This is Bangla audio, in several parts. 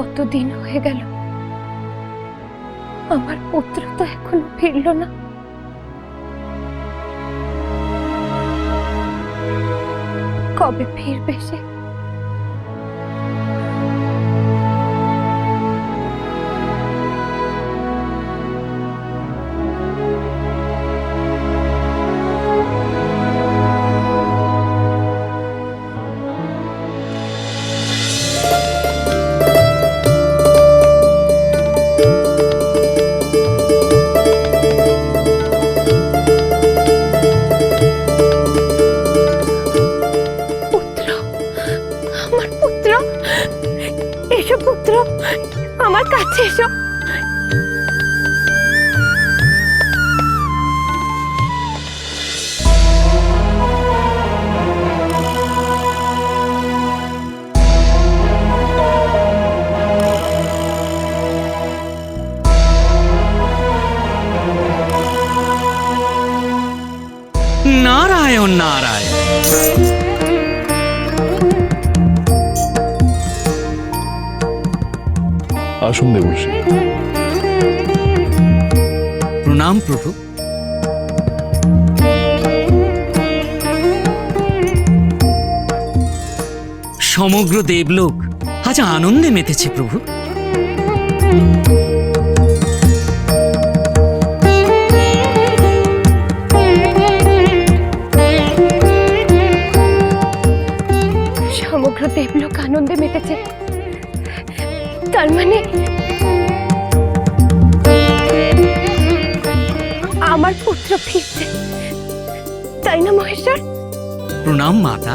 কতদিন হয়ে গেল? আমার পুত্র তো এখনও ফিরল না। কবে ফিরবে সে? আসুন দেবর্ষী প্রণাম প্রভু। সমগ্র দেবলোক আজ আনন্দে মেতেছে প্রভু। তার মানে আমার পুত্র ফিরছে। তাই না মহেশ্বর? প্রণাম মাতা।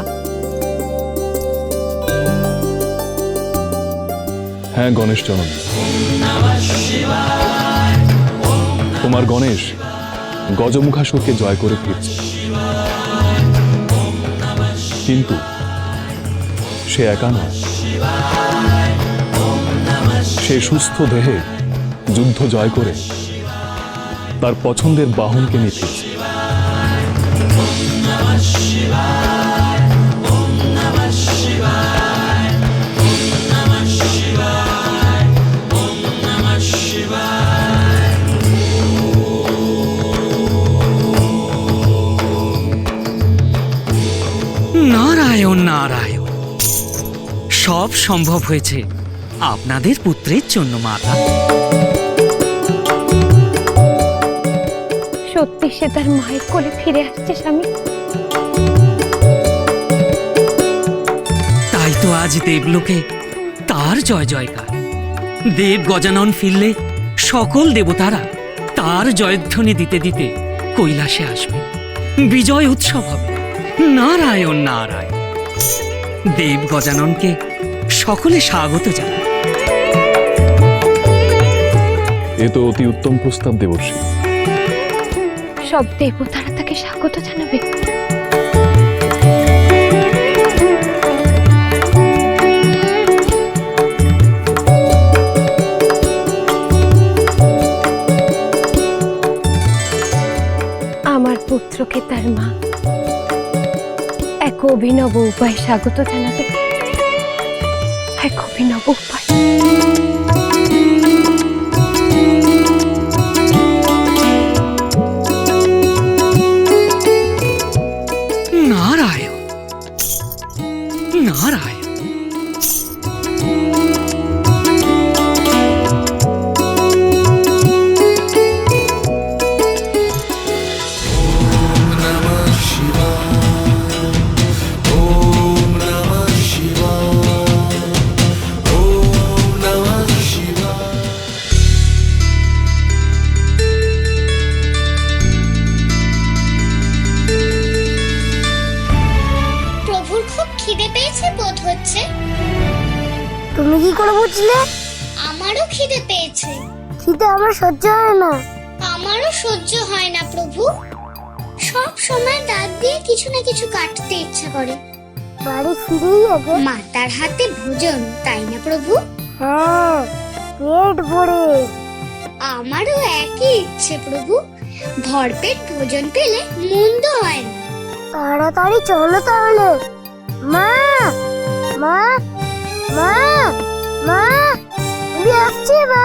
হ্যাঁ গণেশ জননী। তোমার গণেশ গজমুখাসুরকে জয় করে ফিরছে। কিন্তু সে একা নয়। সে সুস্থ দেহে যুদ্ধ জয় করে তার পছন্দের বাহনকে ফিরছে। নারায়ণ নারায়ণ, সব সম্ভব হয়েছে। আপনাদের পুত্রের জন্য মাতা। সত্যি সে তার মায়ের কোলে ফিরে আসছে স্বামী। তাই তো আজ দেবলোকে তার জয় জয়কার। দেব গজানন ফিরলে সকল দেবতারা তার জয়ধ্বনি দিতে দিতে কৈলাসে আসবে। বিজয় উৎসব হবে। নারায়ণ নারায়ণ। দেব গজাননকে সকলে স্বাগত জানায়। এ তো অতি উত্তম প্রস্তাব দেবর্ষী। সব দেবতারা তাকে স্বাগত জানাবে। আমার পুত্রকে তার মা এক অভিনব উপায় স্বাগত জানাবে। এক অভিনব উপায়। তুমি কি করে বুঝলে? আমারও খিদে পেয়েছে। খিদে আমার সহ্য হয় না। আমারও সহ্য হয় না প্রভু। সব সময় দাঁত দিয়ে কিছু না কিছু কাটতে ইচ্ছা করে। বাড়ি ফিরেই আগে মাতার হাতে ভোজন তাই না প্রভু? হ্যাঁ পেট ভরে। আমারও একই ইচ্ছে প্রভু। ভরপেট ভোজন পেলে মন্দ হয় না। তাড়াতাড়ি চলো তাহলে। মা মা মা মা আসছি মা।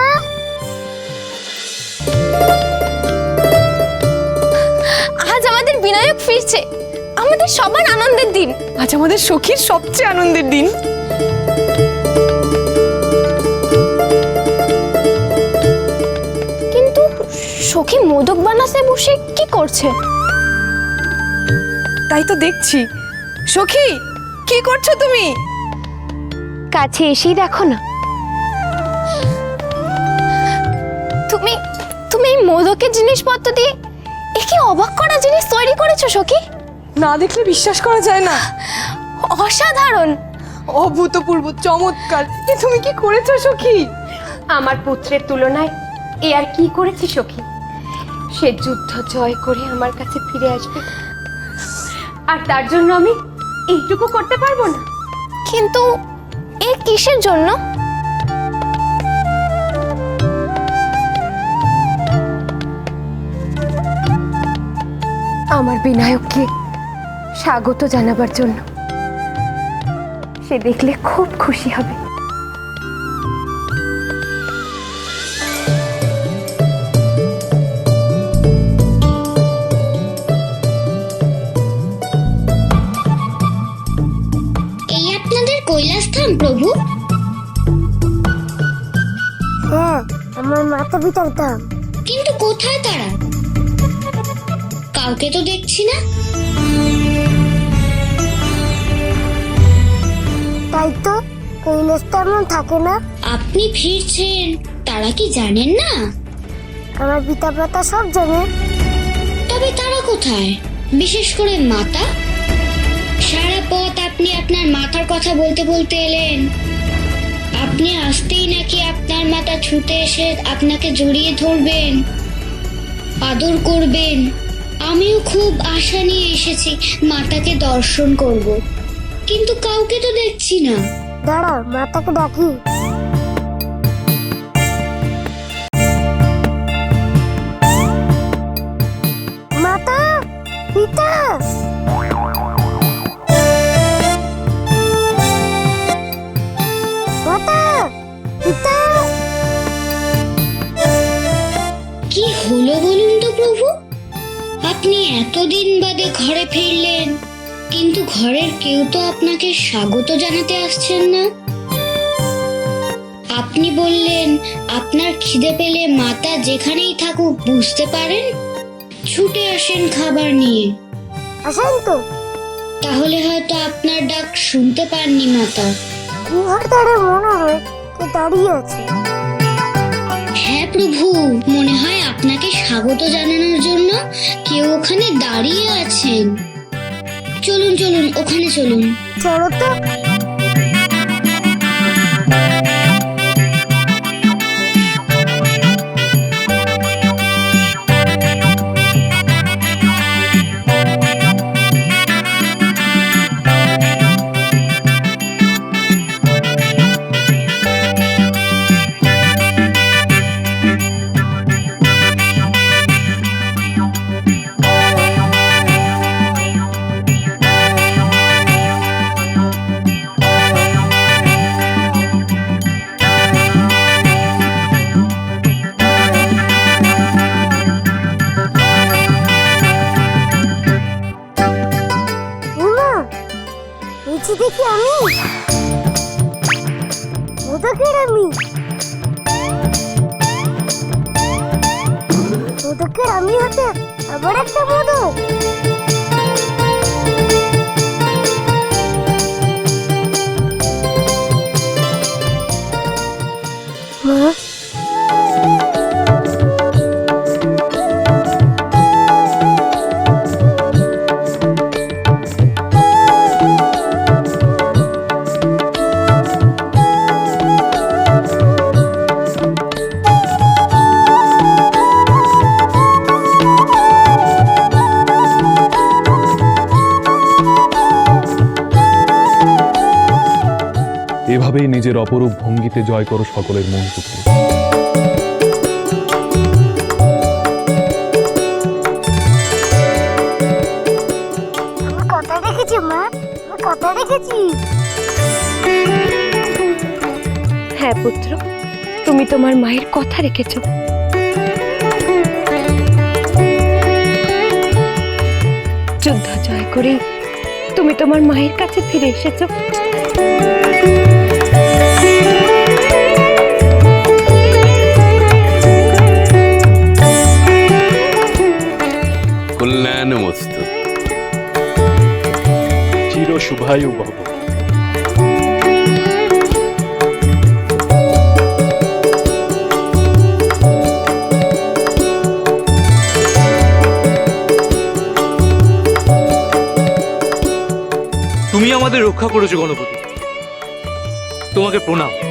আজ আমাদের বিনায়ক ফিরছে। আমাদের সবার আনন্দের দিন। আজ আমাদের সখীর সবচেয়ে আনন্দের দিন। কিন্তু সখী মোদক বানাতে বসে কি করছে? তাই তো দেখছি। সখী কি করছ তুমি? কাছে এসেই দেখো না। তুমি তুমি এই মোদকের জিনিসপত্র দিয়ে একে অবাক করা জিনিস তৈরি করেছ সখী? না দেখলে বিশ্বাস করা যায় না। অসাধারণ। অভূতপূর্ব চমৎকার। এ তুমি কি করেছ সখী? আমার পুত্রের তুলনায় এ আর কি করেছি সখী? সে যুদ্ধ জয় করে আমার কাছে ফিরে আসবে। আর তার জন্য আমি এইটুকু করতে পারব না। কিন্তু এ কিসের জন্য? আমার বিনায়ককে স্বাগত জানাবার জন্য। সে দেখলে খুব খুশি হবে। আমার মাতা পিতার দাম কিন্তু কোথায় তারা? কাউকে তো দেখছি না। তাই তো কৈলাস তেমন থাকে না। আপনি ফিরছেন তারা কি জানেন না? আমার পিতা মাতা সব জানে। তবে তারা কোথায়? বিশেষ করে মাতা? সারা পথ আপনি আপনার মাথার কথা বলতে বলতে এলেন। আপনি আসতেই নাকি আপনার মাথা ছুটে এসে আপনাকে জড়িয়ে ধরবেন, আদর করবেন। আমিও খুব আশা নিয়ে এসেছি মাতাকে দর্শন করব। কিন্তু কাউকে তো দেখছি না। দাঁড়াও, মাতাকে ডাকি হলো বলুন তো প্রভু? আপনি এতদিন বাদে ঘরে ফিরলেন কিন্তু ঘরের কেউ তো আপনাকে স্বাগত জানাতে আসছেন না। আপনি বললেন আপনার খিদে পেলে মাতা যেখানেই থাকুক বুঝতে পারেন? ছুটে আসেন খাবার নিয়ে। আসেন তো তাহলে হয়তো আপনার ডাক শুনতে পাননি মাতা। ধারে মনে হয় কে দাঁড়িয়ে আছে। হ্যাঁ প্রভু, মনে হয় আপনাকে স্বাগত জানানোর জন্য কেউ ওখানে দাঁড়িয়ে আছেন। চলুন চলুন, ওখানে চলুন। চলো তো। নিচে দেখি আমি মোদকের আমি। মোদকের আমি হাতে আবার একটা মোদক মা অপরূপ ভঙ্গিতে জয় করো সকলের মন টুকু কথা রেখেছি মা? কথা রেখেছি হ্যাঁ পুত্র তুমি তোমার মায়ের কথা রেখেছ। যুদ্ধ জয় করে তুমি তোমার মায়ের কাছে ফিরে এসেছ। চির ও ভব তুমি আমাদের রক্ষা করেছ গণপতি। তোমাকে প্রণাম।